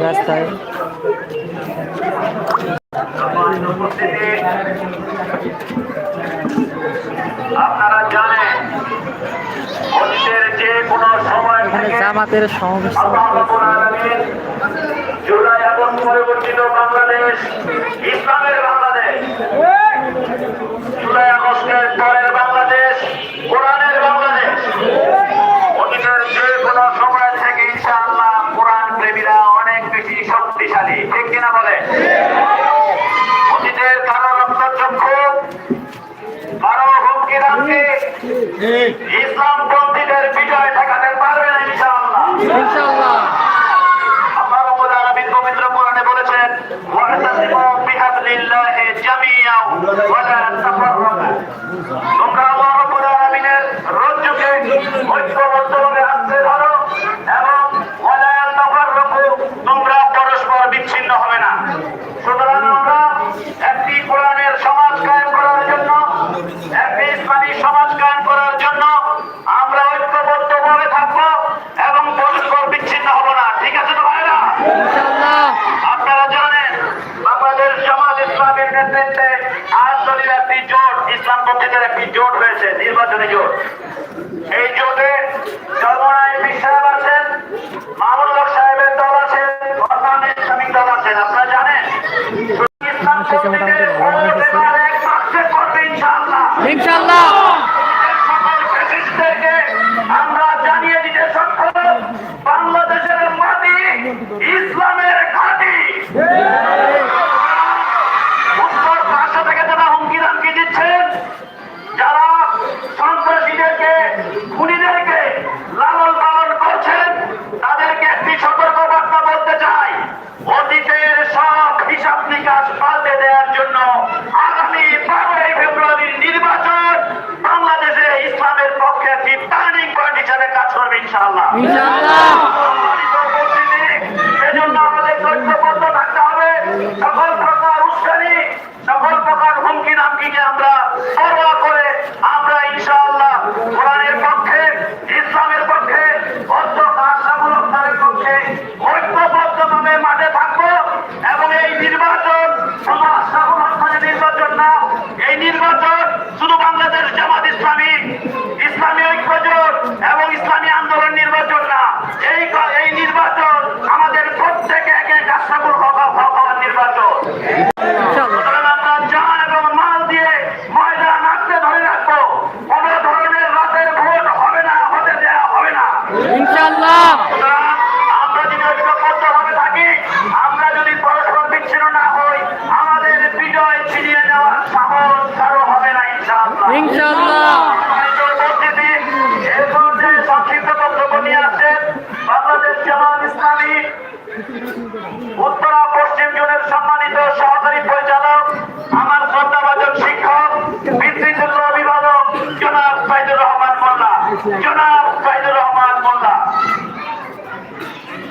রাস্তায়। আপনারা জামাতের সমাবেশ জুলাই এবং পরিবর্তিত বাংলাদেশ ইসলাম হয়েছে নির্বাচনী জোট। এই জোটে চর্মনায় বিশ্বাস আছেন মামুন Bisa.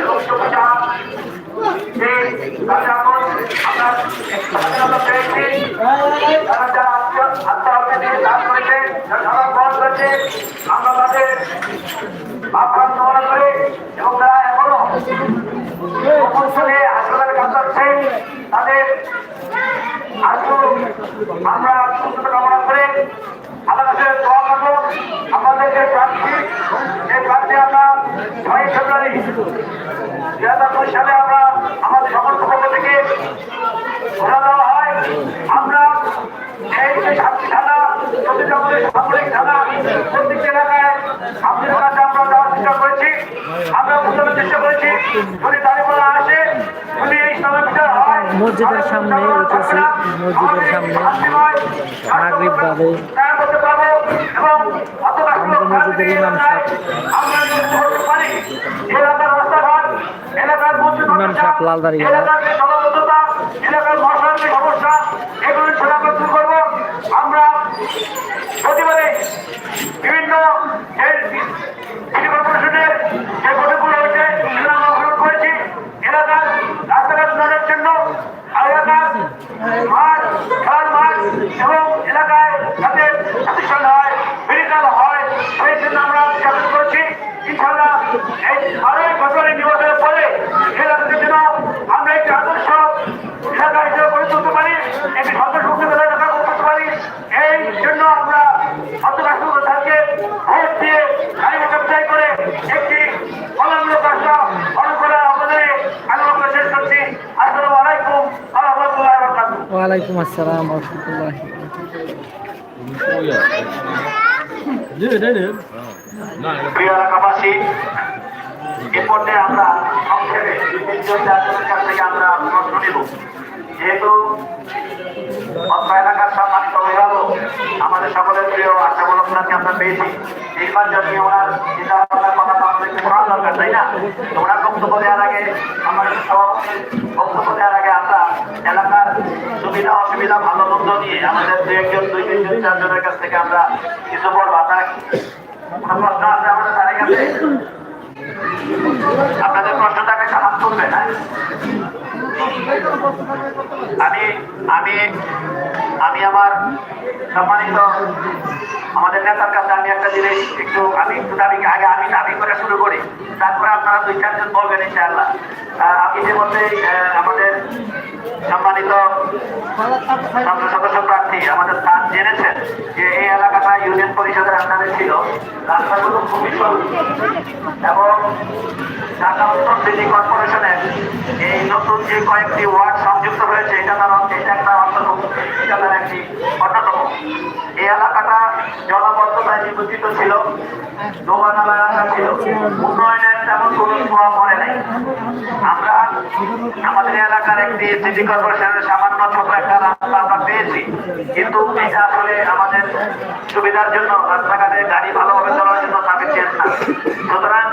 এবং সুবিধা আমরা তাদের আহ্বান গ্রহণ করে এবং তারা এখনও হাসপাতালে কাজ করছে তাদের আমরা সুস্থতা কামনা করে আমাদের আমাদেরকে প্রার্থী আমরা ছয় ফেব্রুয়ারি দুই হাজার সালে আমরা আমাদের সমর্থ পক্ষ থেকে ঘোরা দেওয়া হয়। আমরা এই যে সাতটি থানা সামরিক থানা প্রত্যেক এলাকায় কাছে আমরা যাওয়ার চেষ্টা করেছি। আমরা প্রথমে চেষ্টা করেছি যদি আসে যদি এই মসজিদের সামনে উঠেছি মসজিদের সামনে নাগরিক ইমাম সাহেব লালদারি গেলা। এলাকার মশার সমস্যা এগুলো আমরা দূর করব আমরা প্রতিবাদে বিভিন্ন গঠনগুলো হয়েছে সেগুলো আমরা গ্রহণ করেছি এলাকার রাস্তাঘাট উন্নয়নের জন্য এলাকার মাঠ খেলার মাঠ এবং এলাকায় যাতে প্রতিষ্ঠান হয় মেডিকেল হয় সেই জন্য আমরা চেষ্টা করেছি ইনশাল্লাহ এই আরও বছরের নির্বাচনের পরে এলাকার জন্য আমরা একটি আদর্শ এলাকা হিসেবে গড়ে তুলতে পারি একটি সন্ত্রাসমুক্ত এলাকা করতে পারি। এই জন্য আমরা অন্তরাষ্ট্র তাকে ভোট দিয়ে গাড়ি ব্যবসায় করে একটি অনন্য রাষ্ট্র গঠন করার আমি আমরা শেষ করছি। আসসালামু আলাইকুম রহমতুল্লাহ ওয়ালাইকুম আসসালাম রহমতুল্লাহ প্রিয় এলাকাবাসী এ আমরা সংক্ষেপে কাছ থেকে আমরা প্রশ্ন নেব যেহেতু অত্র এলাকার সম্মানিত অভিভাবক আমাদের সকলের প্রিয় আশাবল আপনাকে আমরা পেয়েছি। নির্বাচন নিয়ে ওনার চিন্তা কথা দরকার, তাই না? ওনার বক্তব্য দেওয়ার আগে আমাদের সভাপতির বক্তব্য দেওয়ার আগে আমরা এলাকার সুবিধা, অসুবিধা, ভালো মন্দ নিয়ে আমাদের দু একজন, দুই চারজনের কাছ থেকে আমরা কিছু বলব আপনারা প্রশ্ন আপনাদের প্রশ্ন থাকে হাত তুলবেন হ্যাঁ? আমি আমি আমি আমার সম্মানিত আমাদের নেতার কাছে আমি একটা জিনিস একটু, আমি একটু দাবি, আগে আমি দাবি করে শুরু করি, তারপরে আপনারা দুই চারজন বলবেন ইনশাআল্লাহ। আমি মধ্যে সম্মানিত সদস্য প্রার্থী, আমাদের স্থান জেনেছেন যে এই এলাকাটা ইউনিয়ন পরিষদের আন্ডারে ছিল। রাস্তাগুলো খুবই এবং ঢাকা উত্তর সিটি কর্পোরেশনের এই নতুন যে কয়েকটি ওয়ার্ড সংযুক্ত হয়েছে, এটা তার এটা একটা অন্তর্ভুক্ত এটা তার একটি অন্যতম এলাকাটা জলাবদ্ধতায় নিবন্ধিত ছিল আমাদের এলাকার একটি আসলে আমাদের সুবিধার জন্য রাস্তাঘাটে গাড়ি ভালোভাবে চলার জন্য সাফিসিয়েন্ট না। সুতরাং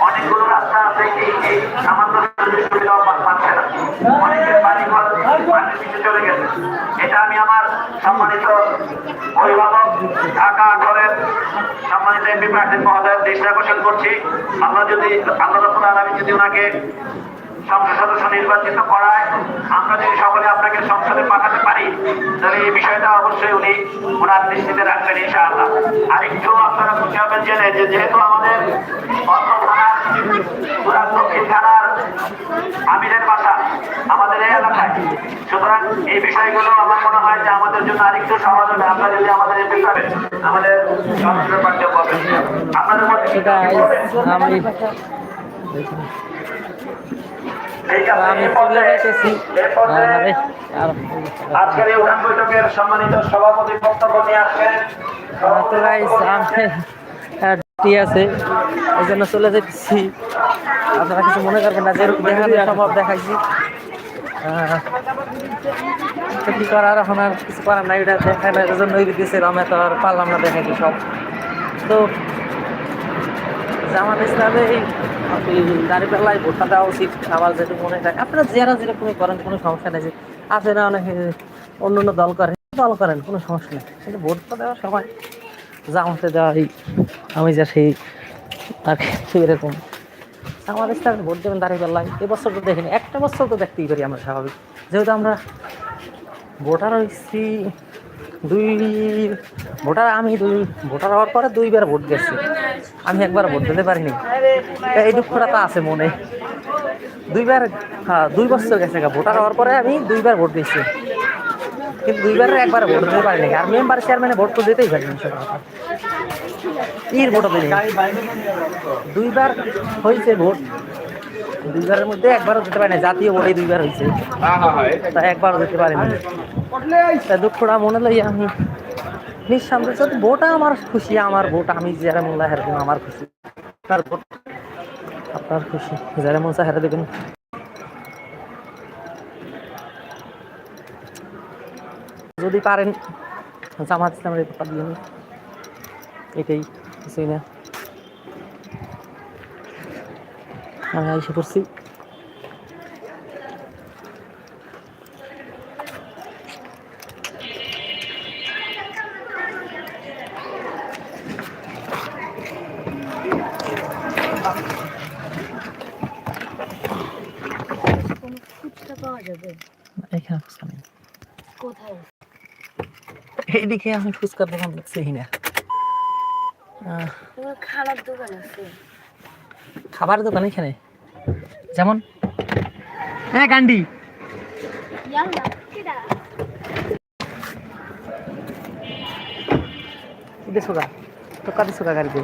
অনেকগুলো রাস্তা আছে এই এই সামান্য সুযোগ সুবিধাও পা- পাচ্ছে না অনেকের বাড়ি ঘর পানির নিচে চলে গেছে এটা আমি আমার সম্মানিত অভিভাবক ঢাকা ঘরের সম্মানিত এমপি প্রার্থী মহোদয়ের দৃষ্টি করছি। আমরা যদি আল্লাহ রব্বুল আলামিন যদি ওনাকে সংসদ সদস্য নির্বাচিত করায়, আমরা যদি সকলে আপনাকে সংসদে পাঠাতে পারি, তাহলে এই বিষয়টা অবশ্যই উনি ওনার দৃষ্টিতে রাখবেন ইনশাআল্লাহ। আরেকটু আপনারা বুঝতে হবেন জেনে যে যেহেতু আমাদের দক্ষিণ থানার আমিরের বাসা আমাদের এই এলাকায়। সুতরাং এই বিষয়গুলো আমার মনে হয় যে আমাদের জন্য আরেকটু সহজ হবে। আপনারা যদি আমাদের পাবেন আমাদের সংসদের আমি আমি তো গাইস আমি আপনারা কিছু মনে করবেন না যেরকম সম্ভব দেখাইছি তো কি করার এখন আর কিছু করার নাই এটা দেখানোর জন্য দিয়েছিলাম এত আর পারলাম না দেখাইতে সব তো জামাত ইসলামে এই দাঁড়িয়ে পেলায় ভোটটা দেওয়া উচিত আমার যেটা মনে হয়, আপনারা যারা যেরকম করেন, কোনো সমস্যা নেই আছে না অনেক, অন্য অন্য দল করে দল করেন, কোনো সমস্যা নেই। কিন্তু ভোটটা দেওয়ার সময় জামাতে দেওয়া আমি যা সেই আর কি এরকম। আমার ইসলামে ভোট দেবেন দাঁড়িয়ে পেলায় এবছর তো দেখিনি, একটা বছর তো দেখতেই পারি আমরা স্বাভাবিক। যেহেতু আমরা ভোটার হয়েছি দুই, ভোটার আমি দুই, ভোটার হওয়ার পরে দুইবার ভোট গেছি। আমি একবার ভোট দিতে পারিনি। এই দুঃখটা তো আছে মনে। দুইবার হ্যাঁ দুই বছর গেছে। ভোটার হওয়ার পরে আমি দুইবার ভোট দিয়েছি। কিন্তু দুইবার একবার ভোট দিতে পারিনি। আর মেম্বার চেয়ারম্যানে ভোট তো দিতেই পারিনি ইর ভোট দিই দুইবার হয়েছে ভোট। দুইবারের মধ্যে একবারও দিতে পারি না জাতীয় ভোটে দুইবার হয়েছে। তা একবারও দিতে পারিনি। তা দুঃখটা মনে লই আমি নিঃসন্দেহ যদি ভোটা আমার খুশি, আমার ভোট, আমি যারা মোল্লা হেরে আমার খুশি। আপনার ভোট, আপনার খুশি যারা মোল্লা দেবেন। যদি পারেন, জামাত ইসলামের রিপোর্টটা দিয়ে নিন এটাই, কিছুই না। আমি ফুচকা পাওয়া যাবে। এখানে ফুচকা নেই কোথায়? এইদিকে আমি ফুচকার দোকান দেখছি না খারাপ দোকান আছে? খাবার দোকান এখানে? যেমন? হ্যাঁ গান্ডি। ইয়াল্লা কিডা? দিছো গা টোকা দিছো গা গাড়িতে।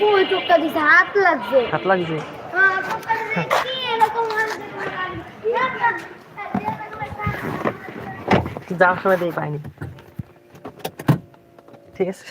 কই টোকা দিছে? হাত লাগছে। হাত লাগিছে হ্যাঁ, টোকা দিছে, কি এরকম হাত ইয়াল্লা, যাওয়ার সময় দিয়ে পাইনি। ঠিক আছে?